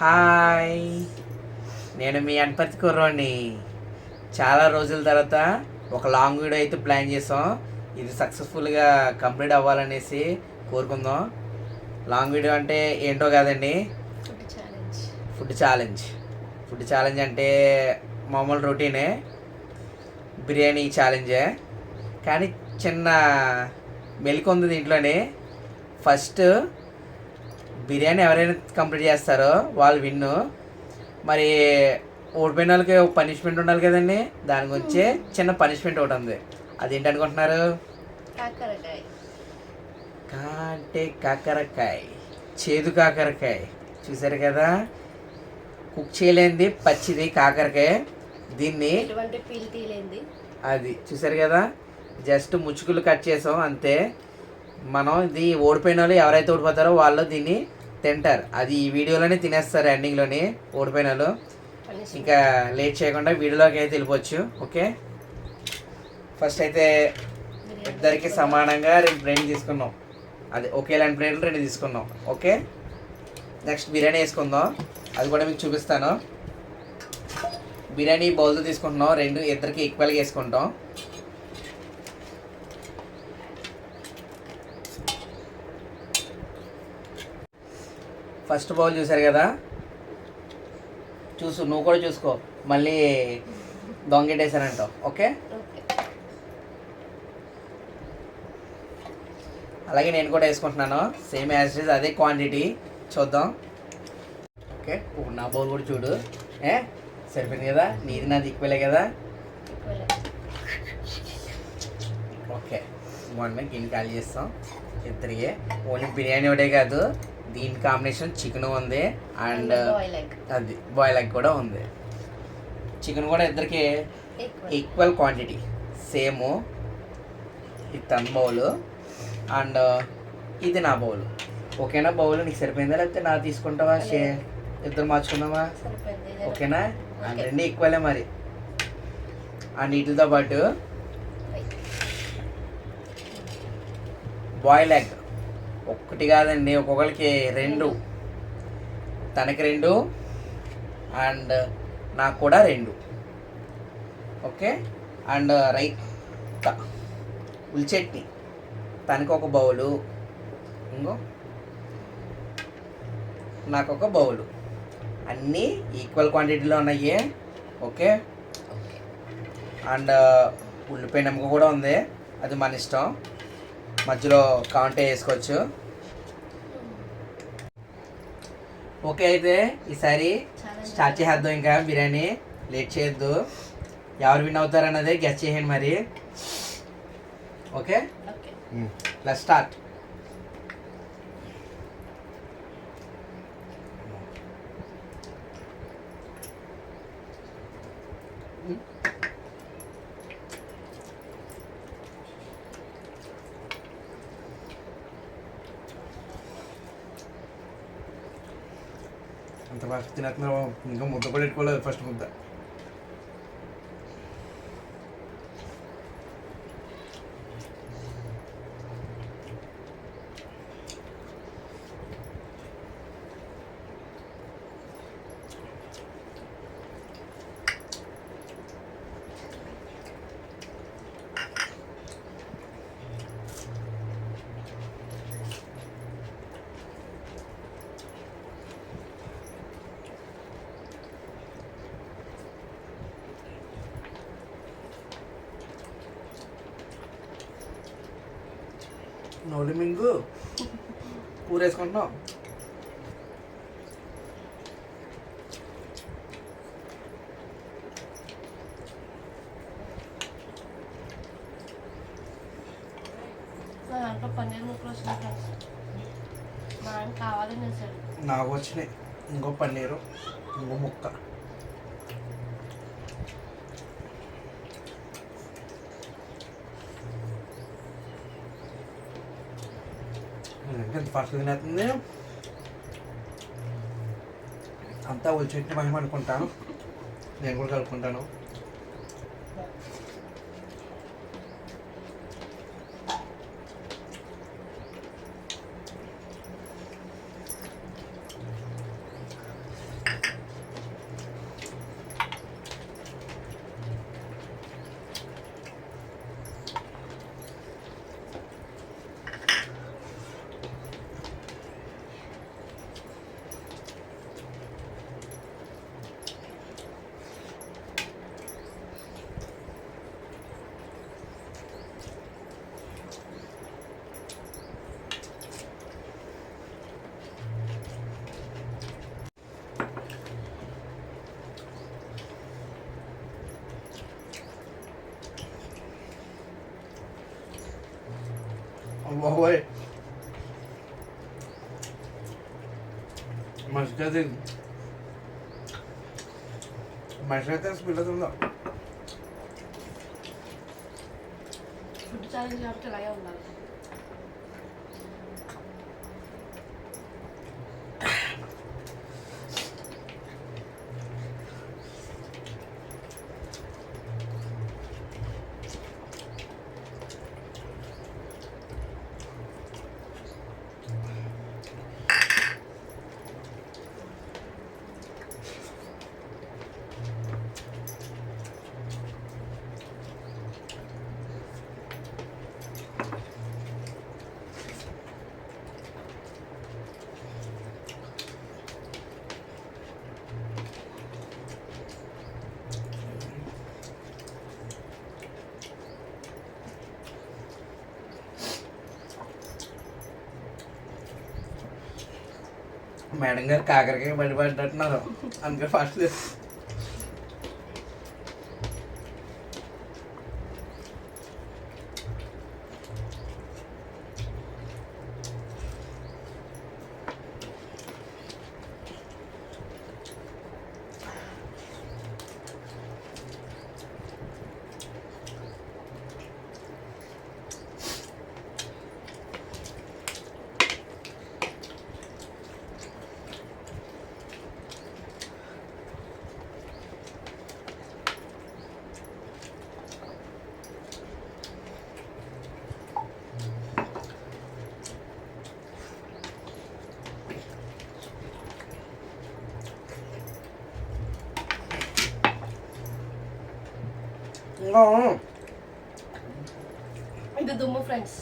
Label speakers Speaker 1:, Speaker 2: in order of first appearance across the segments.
Speaker 1: Hi. నేను మీ అనపతి కుర్రోని చాలా రోజుల తర్వాత ఒక లాంగ్ వీడియో అయితే ప్లాన్ చేసాం. ఇది సక్సెస్ఫుల్గా కంప్లీట్ అవ్వాలనేసి కోరుకుందాం. లాంగ్ వీడియో అంటే ఏంటో కాదండి?
Speaker 2: Food challenge.
Speaker 1: Food challenge. అంటే మామూలు రొటీనే. బిర్యానీ ఛాలెంజే. కానీ చిన్న మెలిక ఉంది దీంట్లోనే. ఫస్ట్ బిర్యానీ ఎవరైనా కంప్లీట్ చేస్తారో వాళ్ళు విన్ను. మరి ఓడిపోయిన వాళ్ళకి పనిష్మెంట్ ఉండాలి కదండి. దాని గురించే చిన్న పనిష్మెంట్ ఒకటి ఉంది. అదేంటి అనుకుంటున్నారు కా అంటే కాకరకాయ. చేదు కాకరకాయ. చూసారు కదా? కుక్ చేయలేనిది పచ్చిది కాకరకాయ. దీన్ని అది చూసారు కదా? జస్ట్ ముచ్చుకులు కట్ చేసాం అంతే. మనం ఇది ఓడిపోయిన వాళ్ళు ఎవరైతే ఓడిపోతారో వాళ్ళు దీన్ని తింటారు. అది ఈ వీడియోలోనే తినేస్తారు ఎండింగ్లోని ఓడిపోయిన వాళ్ళు ఇంకా లేట్ చేయకుండా వీడియోలోకి అయితే వెళ్ళిపోవచ్చు ఓకే? ఫస్ట్ అయితే ఇద్దరికి సమానంగా రెండు రెండు తీసుకున్నాం. అది ఒకేలాంటి ప్లేట్లు రెండు తీసుకున్నాం ఓకే? నెక్స్ట్ బిర్యానీ వేసుకుందాం. అది కూడా మీకు చూపిస్తాను. బిర్యానీ బౌల్తో తీసుకుంటున్నాం. రెండు ఇద్దరికి ఈక్వల్గా వేసుకుంటాం. ఫస్ట్ బౌల్ చూసారు కదా? చూసు నువ్వు కూడా చూసుకో. మళ్ళీ దొంగెట్టేసానంటావు ఓకే?
Speaker 2: ఓకే
Speaker 1: అలాగే నేను కూడా వేసుకుంటున్నాను. సేమ్ యాజ్ ఇస్ అదే క్వాంటిటీ చూద్దాం. ఓకే? ఇప్పుడు నా బౌల్ కూడా చూడు. ఏ? సరిపోయింది కదా? నీది నాది ఈక్వలే కదా? ఓకే. మొన్న గిన్నె ఖాళీ చేస్తాం. ఇద్దరికి. ఓన్లీ బిర్యానీ ఒకటే కాదు. దీని కాంబినేషన్ చికెన్ ఉంది అండ్
Speaker 2: ఎగ్
Speaker 1: అది బాయిల్ ఎగ్ కూడా ఉంది. చికెన్ కూడా ఇద్దరికి
Speaker 2: ఈక్వల్
Speaker 1: క్వాంటిటీ సేమ్ ఇది తన బౌల్ అండ్ ఇది నా బౌల్ ఓకేనా బౌల్ నీకు సరిపోయిందా లేకపోతే నా తీసుకుంటావా? షే ఇద్దరు మార్చుకుందామా? ఓకేనా. రెండు ఈక్వలే మరి. అండ్ వీటితో పాటు బాయిల్ ఎగ్ ఒక్కటి కాదండి ఒక్కొక్కరికి రెండు. తనకి రెండు అండ్ నాకు కూడా రెండు. ఓకే? అండ్ రైత ఉల్ చట్నీ తనకి ఒక బౌలు. ఇంకో. నాకు ఒక బౌలు. అన్నీ ఈక్వల్ క్వాంటిటీలో ఉన్నాయి. ఓకే. అండ్ ఉల్లిపాయ నమ్మక కూడా ఉంది. అది మన ఇష్టం. మధ్యలో కావంటే వేసుకోవచ్చు. ఓకే అయితే ఈసారి స్టార్ట్ చేసేద్దాం ఇంకా బిర్యానీ. లేట్ చేయొద్దు. ఎవరు విన్ అవుతారు అన్నది గెస్ చేయండి మరి. ఓకే?
Speaker 2: ఓకే.
Speaker 1: ప్లస్ స్టార్ట్ అంత ఫస్ట్ తినేస్తున్నావు ఇంకా ముద్ద కూడా పెట్టుకోలేదు ఫస్ట్ ముద్ద. నోడి మింగు. కూర వేసుకుంటున్నాం
Speaker 2: దాంట్లో పన్నీర్ ముక్కలు వచ్చినాయి ఫ్రెండ్స్. మా ఆయన కావాలని వేసాడు
Speaker 1: నాకు వచ్చినాయి. ఇంకో పన్నీరు ఇంకో ముక్క. ఎంత ఫాస్ట్ తినేస్తుంది అంతా వచ్చి మహిమ అనుకుంటాను. నేను కూడా కలుపుకుంటాను. బాబోయ్ మనిషిగా తింది మనిషిగా తిని స్పీడ్ అవుతుందో
Speaker 2: ఫుడ్ ఛాలెంజ్ కాబట్టి
Speaker 1: మేడం గారు కాకరకాయ బడి పడ్డట్టున్నారు. అందుకే ఫాస్ట్
Speaker 2: ఇది దుమ్ము ఫ్రెండ్స్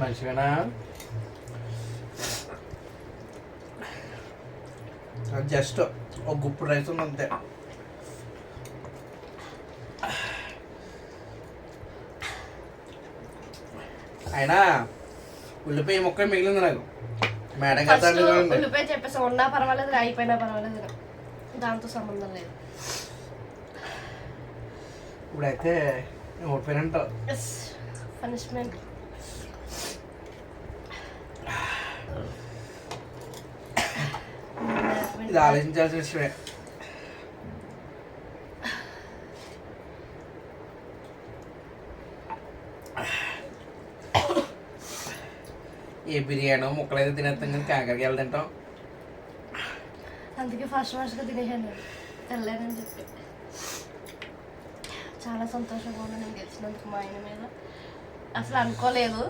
Speaker 1: మంచిగానా జస్ట్ ఒక గుప్పుడు రైస్ ఉంది అంతే. అయినా ఉల్లిపాయ ముక్క మిగిలింది నాకు. మేడం చూడండి.
Speaker 2: ఉల్లిపాయ చెప్పేసి ఉన్నా పర్వాలేదు అయిపోయినా పర్వాలేదు. దాంతో సంబంధం లేదు.
Speaker 1: ఇప్పుడైతే ఓడిపోయినంట
Speaker 2: ఎస్ పనిష్మెంట్
Speaker 1: ఇది ఆలోచించాల్సిన విషయమే. ఏ బిర్యానో ముక్కలైతే తినేస్తాం కానీ కాకరకాయలు తింటాం.
Speaker 2: అందుకే ఫస్ట్ ఫస్ట్గా తినేసాను. వెళ్ళానని చెప్పి. చాలా సంతోషంగా ఉంది నేను గెలిచినందుకు మా ఆయన మీద. అసలు అనుకోలేదు.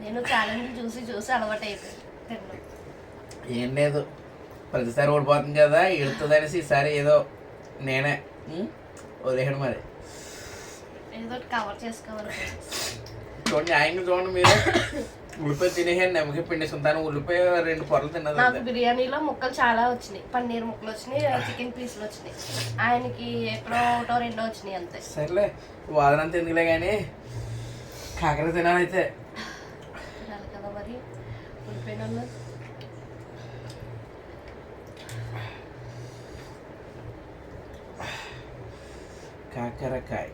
Speaker 2: నేను ఛాలెంజ్ చూసి చూసి అలవాటు అయిపోయింది
Speaker 1: ఏం లేదు. ప్రతిసారి ఓడిపోతుంది కదా ఎడుతుంది అనేసి ఈసారి ఏదో నేనే. ఉం? వదిలేయడం మరి.
Speaker 2: ఏదో కవర్ చేసుకోవాలి.
Speaker 1: చూడండి ఆయన చూడండి మీరు. ఉల్లిపాయ తినేసాను నెమ్మకి పిండి సుంతాను ఉల్లిపాయ రెండు పొరలు తిన్నది
Speaker 2: నాకు
Speaker 1: అంతే.
Speaker 2: బిర్యానీలో ముక్కలు చాలా వచ్చినాయి. పన్నీర్ ముక్కలు వచ్చినాయి చికెన్ పీసులు వచ్చినాయి. ఆయనకి ఎక్కడో ఒకటో రెండో వచ్చినాయి అంతే.
Speaker 1: సర్లే వాదనంత ఎందుకులే కానీ కాకర తినాలైతే.
Speaker 2: తినాలి కదా మరి. ఉల్లిపోయిన వాళ్ళు.
Speaker 1: కాకరకాయ.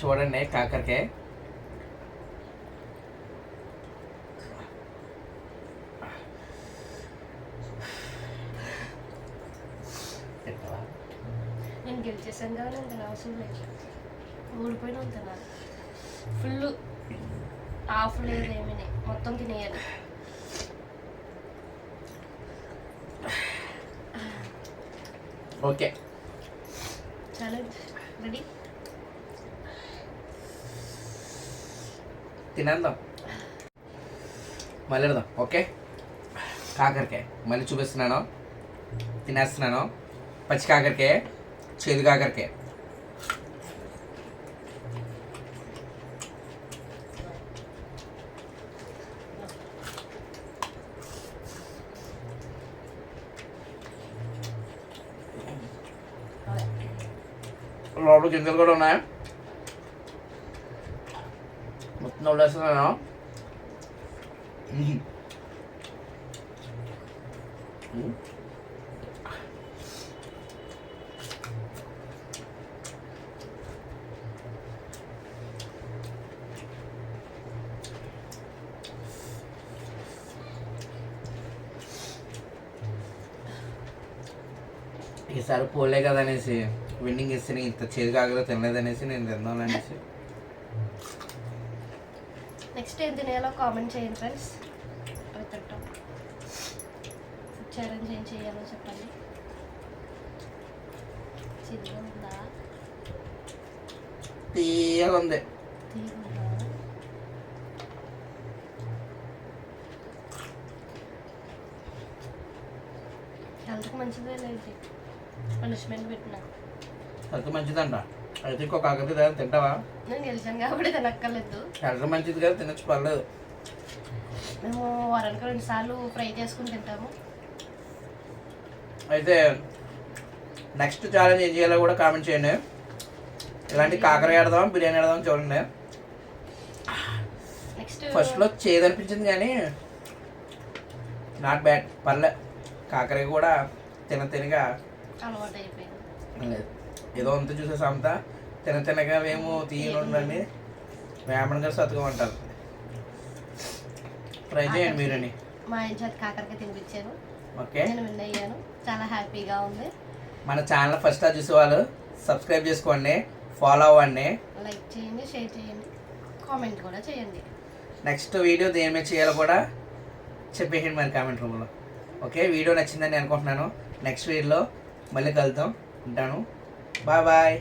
Speaker 1: చూడండి కాకరకాయ తింటావా?
Speaker 2: నేను గెలిచేసాను లేదు ఊడిపోయిన వాళ్ళు తినాలి ఫుల్ హాఫ్ లేదు ఏమీ మొత్తం తినేయాలి.
Speaker 1: ఓకే.
Speaker 2: Challenge ready.
Speaker 1: తినేద్దాం. మళ్ళీ ఓకే? కాకరకాయ. మళ్ళీ చూపిస్తున్నాను. తినేస్తున్నాను. పచ్చి కాకరకాయ చేదు కాకరకాయ. లోపల గింజలు కూడా ఉన్నాయి మొత్తం వదిలేస్తున్నాను మ్మ్. మ్మ్. ఈసారి పోలే కదా అనేసి విన్నింగ్ ఇస్తే ఇంత చేదు కాగలో తినలేదు అనేసి నేను తిందాం అనేసి.
Speaker 2: నెక్స్ట్ ఏం తినేయాలో కామెంట్ చేయండి ఫ్రెండ్స్. ఛాలెంజ్ ఏం చేయాలో చెప్పండి. చిన్నగా ఉందా?
Speaker 1: తీయగా ఉంది.
Speaker 2: తీగుందా హెల్త్కి మంచిదే లేదు పనిష్మెంట్ పెట్టినా.
Speaker 1: హెల్త్ మంచిదంట. అయితే ఇంకో కాకతి దాన్ని తింటావా?
Speaker 2: నేను గెలిచాను కాబట్టి తినక్కర్లేదు.
Speaker 1: హెల్త్ మంచిది కదా తినచ్చు పర్లేదు.
Speaker 2: మేము వారానికి రెండు సార్లు ఫ్రై చేసుకుని తింటాము.
Speaker 1: అయితే నెక్స్ట్ ఛాలెంజ్ ఏం చేయాలో కూడా కామెంట్ చేయండి. ఇలాంటి కాకర ఆడదాం బిర్యానీ ఆడదాం చూడండి.
Speaker 2: నెక్స్ట్
Speaker 1: ఫస్ట్లో చేదనిపించింది కానీ నాట్ బ్యాడ్ పర్లే. కాకర కూడా తిన తినగా
Speaker 2: అలవాటు అయిపోయింది
Speaker 1: లేదు ఏదో అంత చూసే సంత తిన తినగా మేము తీయనుండండి. వేమన్ గారు సతుకోమంటారు ట్రై చేయండి మీరని.
Speaker 2: మా ఇంటి చేత కాకరకాయ తినిపించాను.
Speaker 1: ఓకే.
Speaker 2: నేను విన్ అయ్యాను. చాలా హ్యాపీగా ఉంది.
Speaker 1: మన ఛానల్ ఫస్ట్ టైం చూసే వాళ్ళు సబ్స్క్రైబ్ చేసుకోండి ఫాలో అవ్వండి.
Speaker 2: లైక్ చేయండి షేర్ చేయండి కామెంట్ కూడా చేయండి.
Speaker 1: నెక్స్ట్ వీడియో దేని మీద చేయాలో కూడా చెప్పేయండి మరి కామెంట్ రూమ్లో. ఓకే వీడియో నచ్చిందని అనుకుంటున్నాను. నెక్స్ట్ వీడియోలో మళ్ళీ కలుద్దాం ఉంటాను. Bye bye.